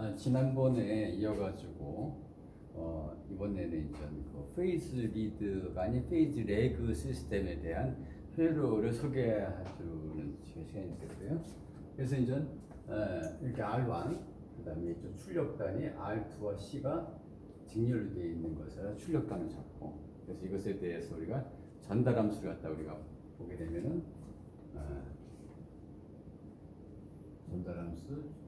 아, 지난번에 이어가지고 어, 이번에는 이제 그 페이즈 리드가 아닌 페이즈 레그 시스템에 대한 회로를 소개해주는 시간이 됐고요. 그래서 이제 어, 이렇게 R1 그다음에 이쪽 출력단이 R2와 C가 직렬로 되어 있는 것을 출력단을 잡고 그래서 이것에 대해서 우리가 전달 함수를 갖다 우리가 보게 되면은 어, 전달 함수 음,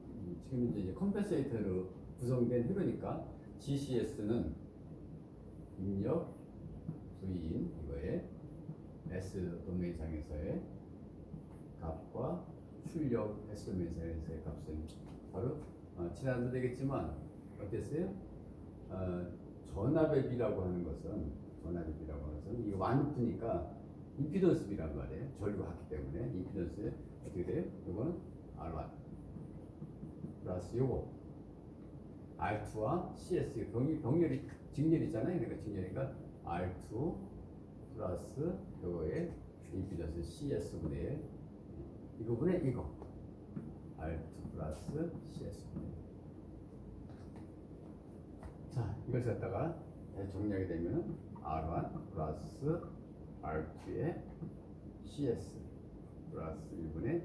지금 이제 컴pen세이터로 구성된 회로니까 GCS는 입력 부인 이거에 S 도메인상에서의 값과 출력 S 도메인상에서의 값은 바로 어, 지난도 되겠지만 어땠어요? 어, 전압의 비라고 하는 것은 전압의 비라고 하는 것은 이게 완프니까 임피던스 비란 말이에요. 전류가 같기 때문에 임피던스 어떻게 돼요? 이거는 R1 플러스 요거. R2와 CS 병, 병렬이 직렬이잖아요. 그러니까 직렬이니까 R2 플러스 요거에 임피던스 CS분의 1이 부분에 이거. R2 플러스 CS분의 1 자, 이걸 갖다가 정리하게 되면 R1 플러스 R2의 CS 플러스 1분의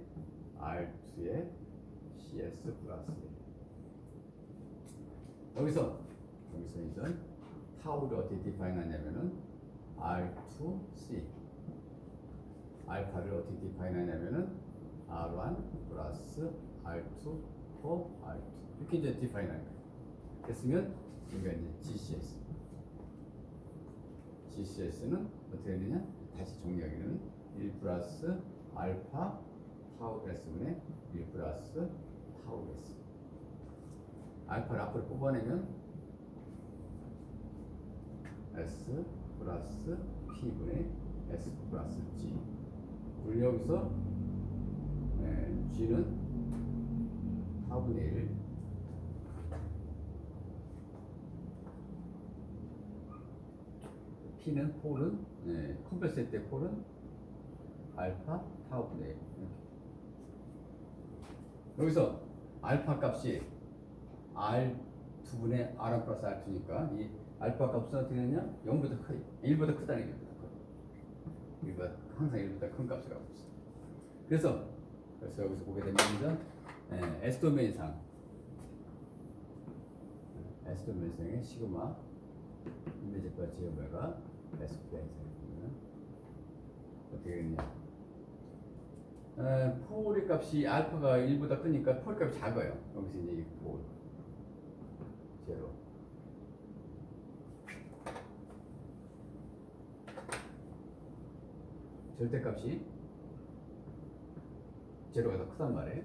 R2의 CS 플러스. 1 여기서 여기서 이제 타우를 어떻게 디파인 하냐면은 R2C 알파를 어떻게 디파인 하냐면은 R1 플러스 R2 for R2 이렇게 이제 디파인 하는 거예요. 됐으면 여기가 이제 GCS GCS는 어떻게 되느냐? 다시 정리하기는 1 플러스 알파 타우 S분의 1 플러스 S 알파를 앞으로 뽑아내면 S 플러스 P분의 S 플러스 G. 그리고 여기서 네, G는 4분의 1 P는 폴은 네, 컴패스 때 폴은 알파 타우분의 1 여기서 알파 값이 R 2분의 R1 플러스 R2니까 이 알파 값은 어떻게 되냐? 0보다 커 1보다 크다는 얘기입니다. 1보다 항상 1보다 큰 값을 갖고 있어. 그래서 그래서 여기서 보게 되면 예, S 도메인 상 S 도메인 상의 시그마 이미지과 지오메가 S 도메인 상이면 어떻게 되느냐? 에, 폴의 값이 알파가 1보다 크니까 폴 값이 작아요. 여기서 이제 이 폴. 제로. 절대값이 제로가 더 크단 말이에요.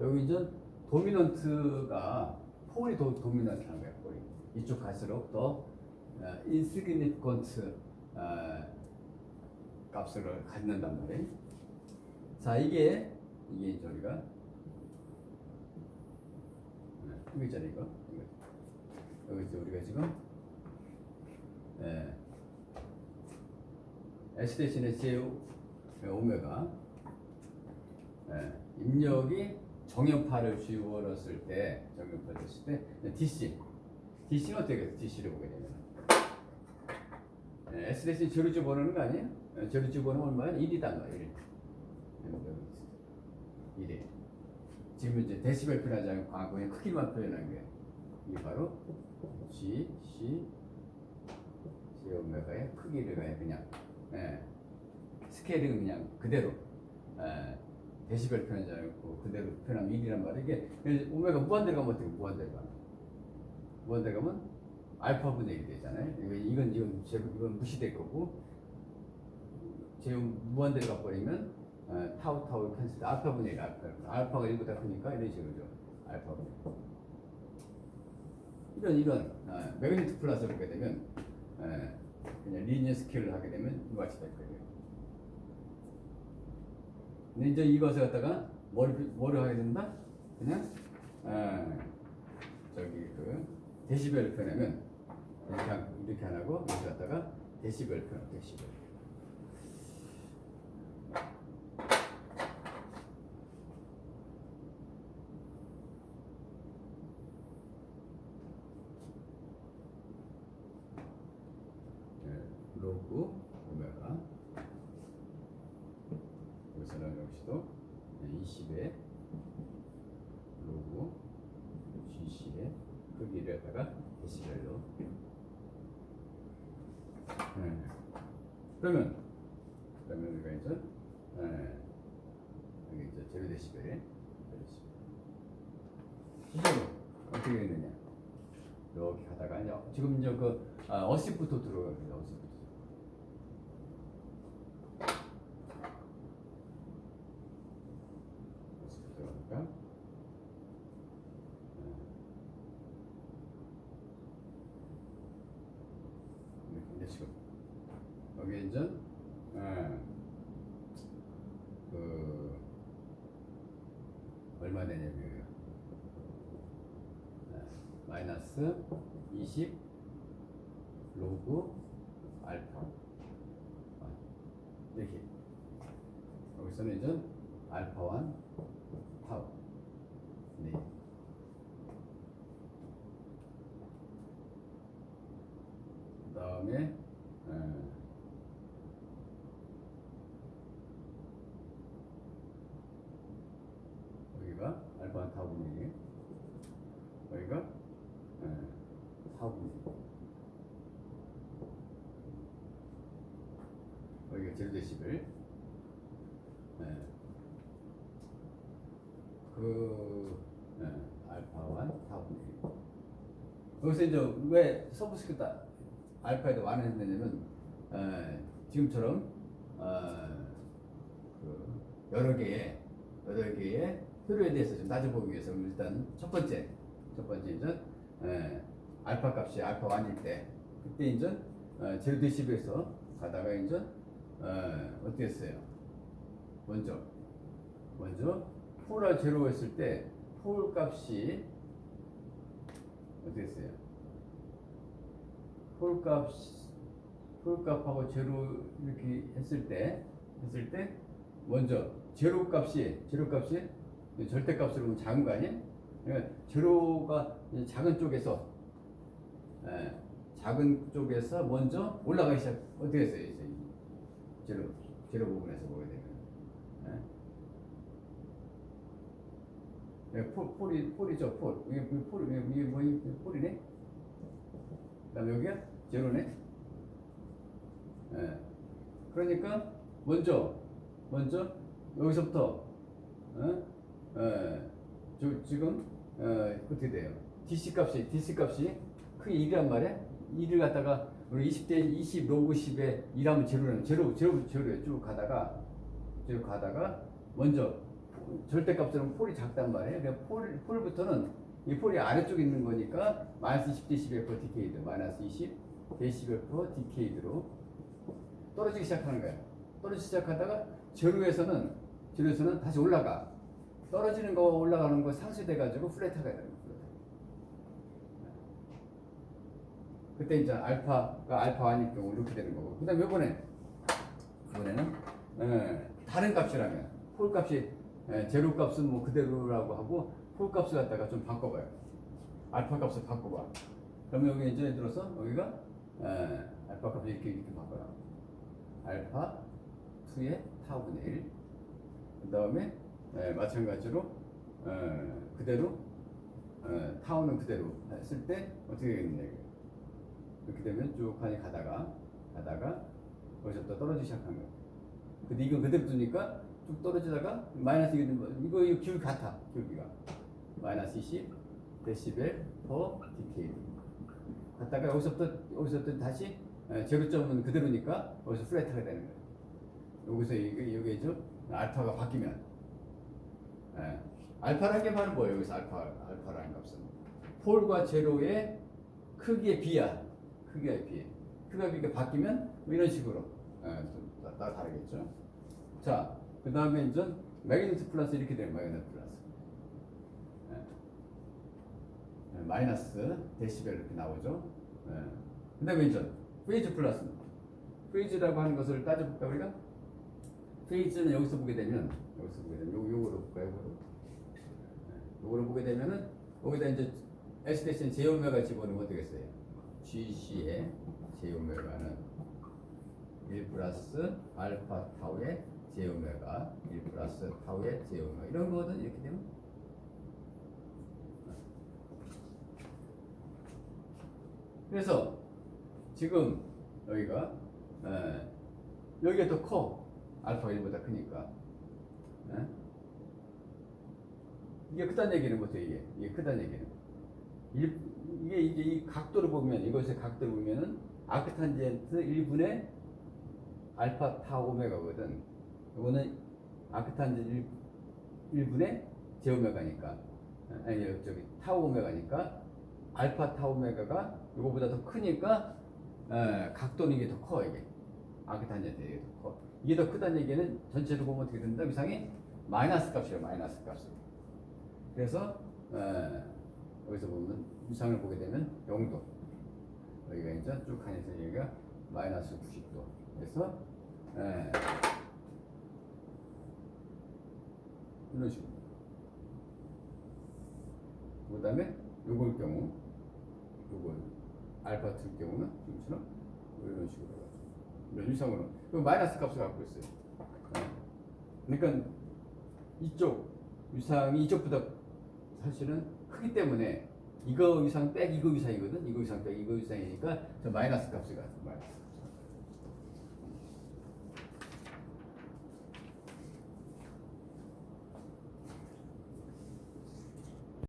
여기 이제 도미넌트가 폴이 더 도미넌트한 거예요. 폴이 이쪽 갈수록 더 어, insignificant 어, 값을 갖는단 말이에요. 자 이게 이게 이제 우리가 있잖아 이거 여기 이제 우리가 지금 예, S 대신에 J 오메가 예, 입력이 정연파를 집어넣었을 때 정연파를 했을 때 DC DC는 어떻게 해요? DC를 보게 되면 예, S 대신 제로 집어넣는 거 아니에요? 예, 제로 집어넣으면 얼마야? 1이단 말 이에요 1. 1이 지금 이제 데시벨 표현하지 않고 과거의 크기만 표현한 게 이게 바로 G, C, G 오메가의 크기를 그냥 예, 스케일은 그냥 그대로 예, 데시벨 표현하지 않고 그대로 표현하면 1이란 말이에요. 이게 오메가 무한대로 가면 어떻게 무한대로 가? 무한대로 가면 알파분의 1이 되잖아요. 이건 이건 이건, 무시될 거고 지금 무한대로 가버리면 어, 타우 타우 캔슬. 알파 분의 1 알파 알파가 1보다 크니까 이런 식으로 죠 알파분의 1 이런 이런 어, 매그니트 플러스를 보게 되면 어, 그냥 리니어 스케일을 하게 되면 이와 같이 될 거예요. 근데 이제 이것을 갖다가 뭘, 뭐를 하게 된다? 그냥 어, 저기 그 데시벨 표현하면 이렇게, 하- 이렇게 안 하고 여기 갖다가 데시벨 표현 데시벨 로그 오메가. 여기서는 역시도 20의 로그 GC의 크기를 갖다가 데시벨로. 네. 그러면 그러면 우리가 이제 네. 여기 이제 제로 데시벨 제로 데시벨 실제로 어떻게 되느냐? 이렇게 하다가 이제 지금 이제 그 아, 어시부터 들어갑니다 어시부터 들어가니까 네. 이제 지금 여기 이제 예, 그 얼마 되냐면 예, 마이너스 20 로그 알파. 아, 이렇게. 여기서는 이제 알파 1 타우 네. 그 다음에 여기가 알파 1 타우분의 여기가 예, 타우분의 데시벨 예. 그 예, 알파 1 타우분의 여기서 이제 왜 서브스크립트 알파에도 완을 했느냐면 에, 지금처럼 어, 그 여러 개의 여러 개의 표류에 대해서 좀 따져보기 위해서 일단 첫 번째 첫 번째 이제 에, 알파 값이 알파 1일 때 그때 이제 어, 제로 데시벨에서 가다가 이제 어, 어떻게 했어요? 먼저 먼저 폴을 제로 했을 때 폴 값이 어떻게 했어요? 폴 값 폴 값하고 제로 이렇게 했을 때 했을 때 먼저 제로 값이 제로 값이 절대 값으로 작은 거 아니에요? 그러니까 제로가 작은 쪽에서 예, 작은 쪽에서 먼저 올라가기 시작 어떻게 했어요? 제로 제로 부분에서 보게 되면 예? 예, 폴, 폴이 폴이죠 폴 이게 뭐폴 이게 뭐 이게 폴이네 그다음에 여기가 제로네. 예. 그러니까 먼저 먼저 여기서부터 어? 예. 저, 지금 어, 어떻게 돼요? DC 값이 DC 값이 크게 1이란 말이야. 1을 갖다가 우리 20대 20 로그 10에 1하면 제로는 제로 제로 제로에 쭉 가다가 쭉 가다가 먼저 절대값으로는 폴이 작단 말이에요. 그러니까 폴 폴부터는 이 폴이 아래쪽에 있는 거니까 마이너스 20 데시벨 퍼 디케이드 마이너스 20 데시벨 퍼 디케이드로 떨어지기 시작하는 거예요. 떨어지기 시작하다가 제로에서는 제로에서는 다시 올라가 떨어지는 거 올라가는 거 상쇄돼 가지고 플랫하게 되는 거예요. 그때 이제 알파가 알파 아닐 경우 이렇게 되는 거고 그다음 이번에 이번에는 에, 다른 값이라면 폴 값이 에, 제로 값은 뭐 그대로라고 하고 폴 값을 갖다가 좀 바꿔봐요. 알파 값을 바꿔봐. 그러면 여기 이제 들어서 여기가 에, 알파 값을 이렇게 이렇게 바꿔라. 알파 2의 타분의 1. 그 다음에 마찬가지로 에, 그대로 에, 타우는 그대로 했을 때 어떻게 되겠냐 이게. 이렇게 되면 쭉 하니 가다가 가다가 거기서부터 떨어지기 시작한 거예요. 근데 이건 그대로 두니까 쭉 떨어지다가 마이너스 이거 이거 기울기 같아 기울기가 마이너스 20 데시벨 퍼 디케이드 갔다가 여기서부터 여기서부터 다시 에, 제로점은 그대로니까 여기서 플랫하게 되는 거예요. 여기서 이게 저 알파가 바뀌면 에, 알파라는 게 바로 뭐예요? 여기서 알파 알파라는 값은 폴과 제로의 크기에 비야 크기에 비해 크기가 이렇게 바뀌면 뭐 이런 식으로 에, 좀 따, 따라 다르겠죠. 자, 그 다음에 이제 매그니트 플러스 이렇게 되는 매그니트 플러스. 예. 예, 마이너스 데시벨 이렇게 나오죠. 예. 그 다음에 이제 페이즈 플러스. 페이즈라고 하는 것을 따져볼까 우리가? 페이즈는 여기서 보게 되면 여기서 보게 되면 요, 요거로 볼까요? 요거로. 예. 요거로 보게 되면은 여기다 이제 S 대신 제오메가 집어넣으면 어떻겠어요? GC의 제오메가는 1 플러스 알파 타우의 제 오메가 1 플러스 타우의 제 오메가 이런 거거든 이렇게 되면 그래서 지금 여기가 에, 여기가 더 커. 알파가 1보다 크니까. 에? 이게 크다는 얘기는 뭐죠 이게? 이게 크다는 얘기는. 일, 이게 이제 이 각도를 보면 이것의 각도를 보면은 아크탄젠트 1분의 알파 타 오메가거든. 이거는 아크탄젠트 1, 분의 제오메가니까. 아니 저기 타 오메가니까 알파 타 오메가가 이거보다 더 크니까 에, 각도는 이게 더 커 이게. 아크탄젠트 이게 더 커. 이게 더 크다는 얘기는 전체로 보면 어떻게 된다? 위상이 마이너스 값이에요. 마이너스 값으로. 그래서 에, 여기서 보면 위상을 보게 되면 0도. 여기가 이제 쭉 가면서 여기가 마이너스 90도. 그래서 에, 이런 식으로. 그 다음에 요걸 경우 요걸 알파 2 경우는 지금처럼 이런 식으로 해가지고. 이런 위상으로. 그 마이너스 값을 갖고 있어요. 예. 그러니까 이쪽 위상이 이쪽보다 사실은 크기 때문에 이거 위상 백 이거 위상이거든? 이거 위상 백 이거 위상이니까 저 마이너스 값을 갖고 마이너스